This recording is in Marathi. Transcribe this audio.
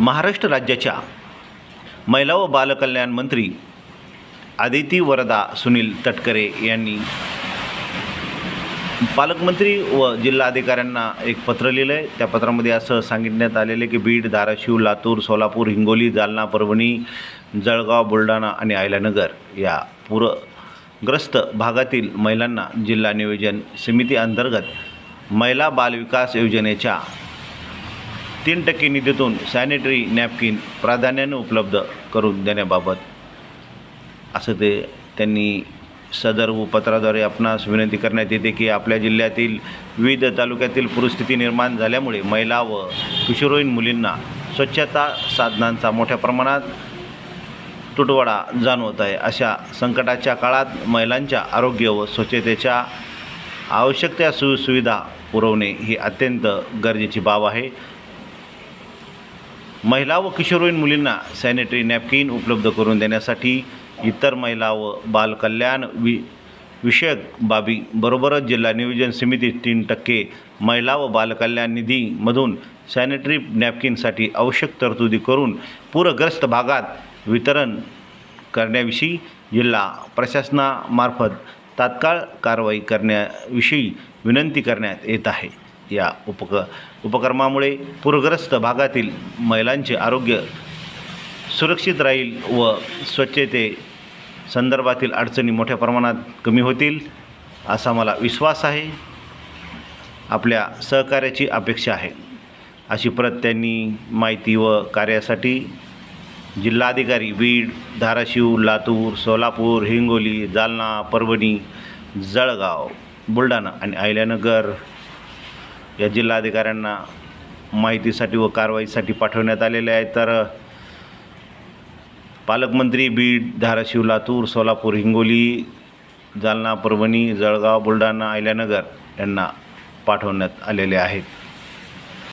महाराष्ट्र राज्याच्या महिला व बालकल्याण मंत्री आदिती वरदा सुनील तटकरे यांनी पालकमंत्री व जिल्हाधिकाऱ्यांना एक पत्र लिहिलं आहे त्या पत्रामध्ये असं सांगितण्यात आलेलं आहे की बीड धाराशिव लातूर सोलापूर हिंगोली जालना परभणी जळगाव बुलढाणा आणि आयलानगर या पूरग्रस्त भागातील महिलांना जिल्हा नियोजन समिती अंतर्गत महिला बालविकास योजनेच्या तीन टक्के निधीतून सॅनिटरी नॅपकिन प्राधान्याने उपलब्ध करून देण्याबाबत असं ते त्यांनी सदर पत्राद्वारे आपणास विनंती करण्यात येते की आपल्या जिल्ह्यातील विविध तालुक्यातील पूरस्थिती निर्माण झाल्यामुळे महिला व किशोरवयीन मुलींना स्वच्छता साधनांचा मोठ्या प्रमाणात तुटवडा जाणवत आहे. अशा संकटाच्या काळात महिलांच्या आरोग्य व स्वच्छतेच्या आवश्यक त्या सुविधा पुरवणे ही अत्यंत गरजेची बाब आहे. महिला व किशोरवयीन मुलींना सॅनिटरी नॅपकिन उपलब्ध करून देण्यासाठी इतर महिला व बालकल्याण वि विषयक बाबी. बरोबरच जिल्हा नियोजन समिती तीन टक्के महिला व बालकल्याण निधीमधून सॅनिटरी नॅपकिनसाठी आवश्यक तरतुदी करून पूरग्रस्त भागात वितरण करण्याविषयी जिल्हा प्रशासनामार्फत तात्काळ कारवाई करण्याविषयी विनंती करण्यात येत आहे. या उपक उपक्रमामुळे पूरग्रस्त भागातील महिलांचे आरोग्य सुरक्षित राहील व स्वच्छते संदर्भातील अडचणी मोठ्या प्रमाणात कमी होतील असा मला विश्वास आहे. आपल्या सहकार्याची अपेक्षा आहे. अशी प्रत त्यांनी माहिती व कार्यासाठी जिल्हाधिकारी बीड धाराशिव लातूर सोलापूर हिंगोली जालना परभणी जळगाव बुलढाणा आणि अहिल्यानगर या जिल्हाधिकाऱ्यांना माहितीसाठी व कारवाईसाठी पाठवण्यात आलेले आहे. तर पालकमंत्री बीड धाराशिव लातूर सोलापूर हिंगोली जालना परभणी जळगाव बुलढाणा अहिल्यानगर यांना पाठवण्यात आलेले आहेत.